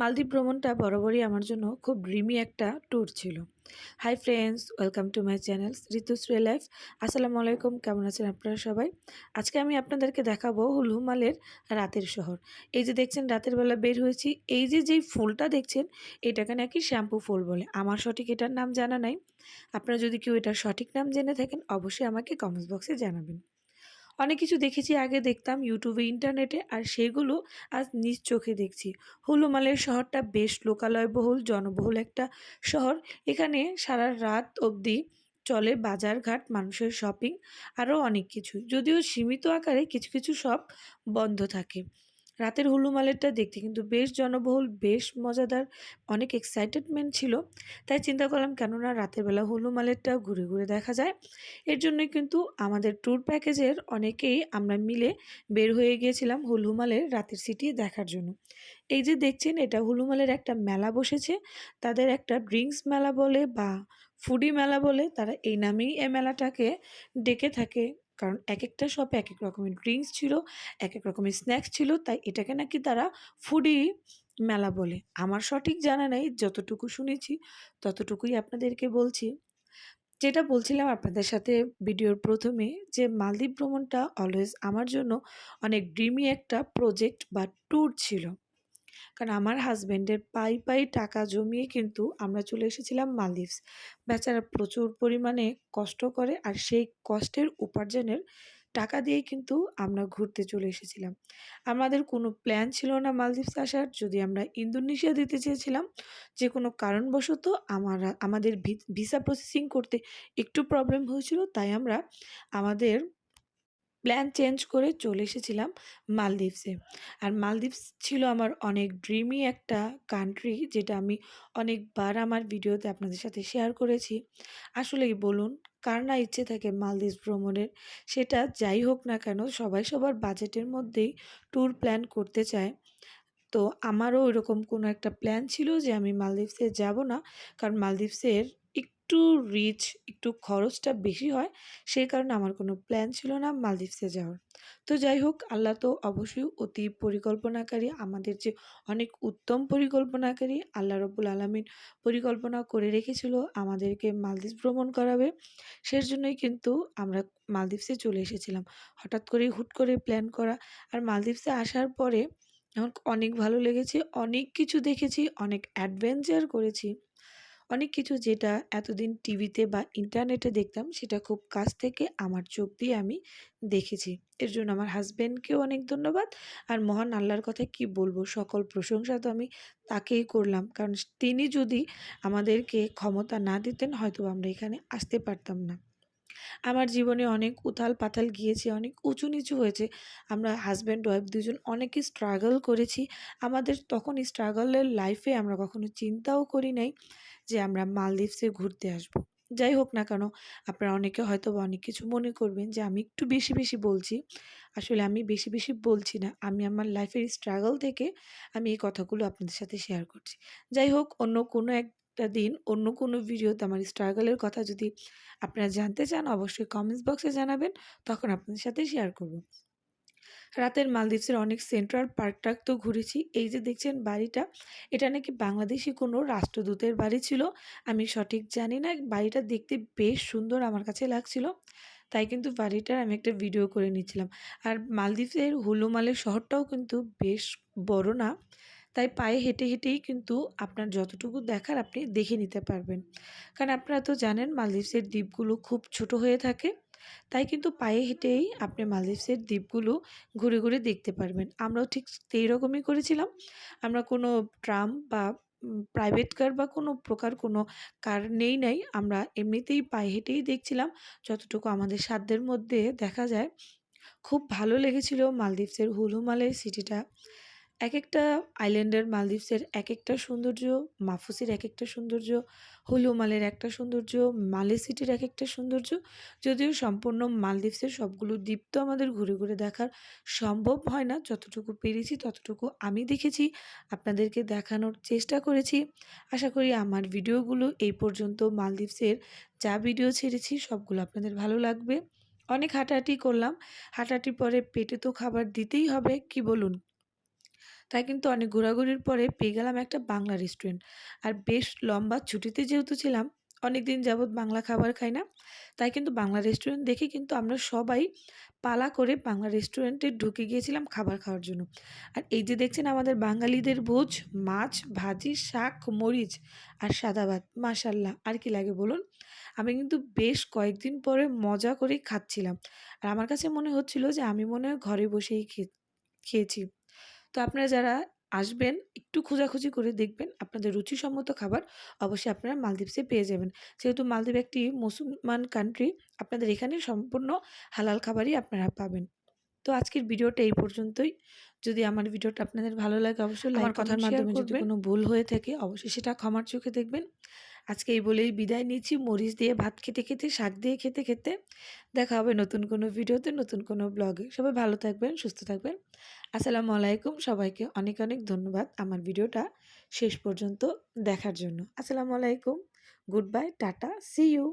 মালদ্বীপ ভ্রমণটা বরাবরই আমার জন্য খুব ড্রিমি একটা ট্যুর ছিল। Hi friends welcome to my channel Ritushree life আসসালামু আলাইকুম, কেমন আছেন আপনারা সবাই? আজকে আমি আপনাদেরকে দেখাবো হুলহুমালের রাতের শহর। এই যে দেখছেন, রাতের বেলা বের হয়েছি। এই যে যেই ফুলটা দেখছেন, এটাকে নাকি শ্যাম্পু ফুল বলে। আমার সঠিক এটার নাম জানা নাই। আপনারা যদি কেউ এটার সঠিক নাম জেনে থাকেন, অবশ্যই আমাকে কমেন্টস বক্সে জানাবেন। অনেক কিছু দেখেছি, আগে দেখতাম ইউটিউবে ইন্টারনেটে আর সেগুলো আজ নিজ চোখে দেখছি। হুলুমালের শহরটা বেশ লোকালয়বহুল, জনবহুল একটা শহর। এখানে সারা রাত অবধি চলে বাজারঘাট, মানুষের শপিং আরও অনেক কিছু। যদিও সীমিত আকারে কিছু কিছু সব বন্ধ থাকে। রাতের হুলুমালেরটা দেখতে কিন্তু বেশ জনবহুল, বেশ মজাদার, অনেক এক্সাইটেডমেন্ট ছিল। তাই চিন্তা করলাম, কেননা রাতের বেলা হুলুমালেরটা ঘুরে ঘুরে দেখা যায়। এর জন্যই কিন্তু আমাদের ট্যুর প্যাকেজের অনেকেই আমরা মিলে বের হয়ে গিয়েছিলাম হুলহুমালের রাতের সিটি দেখার জন্য। এই যে দেখছেন, এটা হুলুমালের একটা মেলা বসেছে। তাদের একটা ড্রিঙ্কস মেলা বলে বা ফুডি মেলা বলে তারা এই নামেই এই মেলাটাকে ডেকে থাকে। কারণ এক একটা শপে এক এক রকমের ড্রিঙ্কস ছিল এক এক রকমের স্ন্যাক্স ছিল, তাই এটাকে নাকি তারা ফুডি মেলা বলে। আমার সঠিক জানা নেই, যতটুকু শুনেছি ততটুকুই আপনাদেরকে বলছি। যেটা বলছিলাম আপনাদের সাথে ভিডিওর প্রথমে যে মালদ্বীপ ভ্রমণটা অলওয়েজ আমার জন্য অনেক ড্রিমি একটা প্রজেক্ট বা ট্যুর ছিল। কারণ আমার হাজব্যান্ডের পাই পাই টাকা জমিয়ে কিন্তু আমরা চলে এসেছিলাম মালদ্বীপস। বেচারা প্রচুর পরিমাণে কষ্ট করে আর সেই কষ্টের উপার্জনের টাকা দিয়ে কিন্তু আমরা ঘুরতে চলে এসেছিলাম। আমাদের কোনো প্ল্যান ছিল না মালদ্বীপস আসার। যদি আমরা ইন্দোনেশিয়া দিতে চেয়েছিলাম, যে কোনো কারণবশত আমার, আমাদের ভিসা প্রসেসিং করতে একটু প্রবলেম হয়েছিল। তাই আমরা আমাদের প্ল্যান চেঞ্জ করে চলে এসেছিলাম মালদ্বীপসে। আর মালদ্বীপস ছিল আমার অনেক ড্রিমি একটা কান্ট্রি যেটা আমি অনেকবার আমার ভিডিওতে আপনাদের সাথে শেয়ার করেছি। আসলেই বলুন, কার না ইচ্ছে থাকে মালদ্বীপ ভ্রমণের? সেটা যাই হোক না কেন, সবাই সবার বাজেটের মধ্যেই ট্যুর প্ল্যান করতে চায়। তো আমারও ওইরকম কোনো একটা প্ল্যান ছিল যে আমি মালদ্বীপসে যাব না, কারণ মালদ্বীপসের একটু রিচ একটু খরচটা বেশি হয়, সেই কারণে আমার কোনো প্ল্যান ছিল না মালদ্বীপসে যাওয়ার। তো যাই হোক, আল্লাহ তো অবশ্যই অতি পরিকল্পনাকারী, আমাদের যে অনেক উত্তম পরিকল্পনাকারী আল্লাহ রব্বুল আলমিন পরিকল্পনা করে রেখেছিল, আমাদেরকে মালদ্বীপ ভ্রমণ করাবে। সেই জন্যই কিন্তু আমরা মালদ্বীপসে চলে এসেছিলাম। হঠাৎ করে হুট করে প্ল্যান করা। আর মালদ্বীপসে আসার পরে আমার অনেক ভালো লেগেছে, অনেক কিছু দেখেছি, অনেক অ্যাডভেঞ্চার করেছি। অনেক কিছু যেটা এতদিন টিভিতে বা ইন্টারনেটে দেখতাম, সেটা খুব কাছ থেকে আমার চোখ দিয়ে আমি দেখেছি। এর জন্য আমার হাজব্যান্ডকেও অনেক ধন্যবাদ। আর মহান আল্লাহর কথা কি বলব, সকল প্রশংসা তো আমি তাকেই করলাম। কারণ তিনি যদি আমাদেরকে ক্ষমতা না দিতেন হয়তো আমরা এখানে আসতে পারতাম না। আমার জীবনে অনেক উথাল পাথাল গিয়েছে, অনেক উঁচু নিচু হয়েছে। আমরা হাজব্যান্ড ওয়াইফ দুজন অনেকই স্ট্রাগল করেছি। আমাদের তখন স্ট্রাগলের লাইফে আমরা কখনো চিন্তাও করি নাই। যে আমরা মালদ্বীপসে ঘুরতে আসব। যাই হোক না কেন, আপনারা অনেকে হয়তো অনেক কিছু মনে করবেন যে আমি একটু বেশি বেশি বলছি। আসলে আমি বেশি বেশি বলছি না। আমি আমার লাইফের স্ট্রাগল থেকে আমি এই কথাগুলো আপনাদের সাথে শেয়ার করছি। যাই হোক, অন্য কোনো এক একটা দিন, অন্য কোনো ভিডিওতে আমার স্ট্রাগলের কথা যদি আপনারা জানতে চান, অবশ্যই কমেন্টস বক্সে জানাবেন, তখন আপনাদের সাথে শেয়ার করব। রাতের মালদ্বীপসের অনেক সেন্ট্রাল পার্ক টার্ক তো ঘুরেছি। এই যে দেখছেন বাড়িটা, এটা নাকি বাংলাদেশি কোনো রাষ্ট্রদূতের বাড়ি ছিল? আমি সঠিক জানি না, বাড়িটা দেখতে বেশ সুন্দর আমার কাছে লাগছিল, তাই কিন্তু বাড়িটার আমি একটা ভিডিও করে নিয়েছিলাম আর মালদ্বীপের হুলুমালের শহরটাও কিন্তু বেশ বড় না, তাই পায়ে হেঁটে হেঁটেই কিন্তু আপনার যতটুকু দেখার আপনি দেখে নিতে পারবেন। কারণ আপনারা তো জানেন মালদ্বীপসের দ্বীপগুলো খুব ছোট হয়ে থাকে তাই কিন্তু পায়ে হেঁটেই আপনি মালদ্বীপসের দ্বীপগুলো ঘুরে ঘুরে দেখতে পারবেন। আমরাও ঠিক সেই রকমই করেছিলাম। আমরা কোনো ট্রাম বা প্রাইভেট কার বা কোনো প্রকার কোনো কার নেই, নাই। আমরা এমনিতেই পায়ে হেঁটেই দেখছিলাম। যতটুকু আমাদের সাধ্যের মধ্যে দেখা যায়। খুব ভালো লেগেছিল মালদ্বীপসের হুলুমালের সিটিটা। এক একটা আইল্যান্ডের মালদ্বীপসের এক একটা সৌন্দর্য, মাফুসির এক একটা সৌন্দর্য, হুলুমালের একটা সৌন্দর্য মালে সিটির এক একটা সৌন্দর্য। যদিও সম্পূর্ণ মালদ্বীপসের সবগুলো দ্বীপ তো আমাদের ঘুরে ঘুরে দেখার সম্ভব হয় না, যতটুকু পেরেছি ততটুকু আমি দেখেছি, আপনাদেরকে দেখানোর চেষ্টা করেছি। আশা করি আমার ভিডিওগুলো এই পর্যন্ত মালদ্বীপসের যা ভিডিও ছেড়েছি সবগুলো আপনাদের ভালো লাগবে। অনেক হাঁটাহাঁটি করলাম, হাঁটাহাঁটির পরে পেটে তো খাবার দিতেই হবে, কি বলুন? তাই কিন্তু অনেক ঘোরাঘুরির পরে পেয়ে গেলাম একটা বাংলা রেস্টুরেন্ট। আর বেশ লম্বা ছুটিতে যেহেতু ছিলাম, অনেক দিন যাবৎ বাংলা খাবার খাই না। তাই কিন্তু বাংলা রেস্টুরেন্ট দেখে কিন্তু আমরা সবাই পালা করে বাংলা রেস্টুরেন্টে ঢুকে গিয়েছিলাম খাবার খাওয়ার জন্য। আর এই যে দেখছেন আমাদের বাঙালিদের ভোজ, মাছ, ভাজি, শাক, মরিচ আর সাদা ভাত। মাশাআল্লাহ! আর কি লাগে বলুন? আমি কিন্তু বেশ কয়েকদিন পরে মজা করেই খাচ্ছিলাম। আর আমার কাছে মনে হচ্ছিল যে আমি মনে হয় ঘরে বসেই খেয়েছি। তো আপনারা যারা আসবেন একটু খোঁজাখুঁজি করে দেখবেন আপনাদের রুচিসম্মত খাবার অবশ্যই আপনারা মালদ্বীপসে পেয়ে যাবেন। যেহেতু মালদ্বীপ একটি মুসলমান কান্ট্রি আপনাদের এখানে সম্পূর্ণ হালাল খাবারই আপনারা পাবেন। তো আজকের ভিডিওটা এই পর্যন্তই। যদি আমার ভিডিওটা আপনাদের ভালো লাগে অবশ্যই আমার কথার মাধ্যমে যদি কোনো ভুল হয়ে থাকে অবশ্যই সেটা ক্ষমার চোখে দেখবেন। আজকে এই বলেই বিদায় নিচ্ছি। মরিচ দিয়ে ভাত খেতে, খেতে, শাক দিয়ে খেতে, খেতে। দেখা হবে নতুন কোনো ভিডিওতে, নতুন কোনো ব্লগে। সবাই ভালো থাকবেন, সুস্থ থাকবেন। আসসালামু আলাইকুম। সবাইকে অনেক, অনেক ধন্যবাদ আমার ভিডিওটা শেষ পর্যন্ত দেখার জন্য। আসসালামু আলাইকুম। Good bye, tata, see you.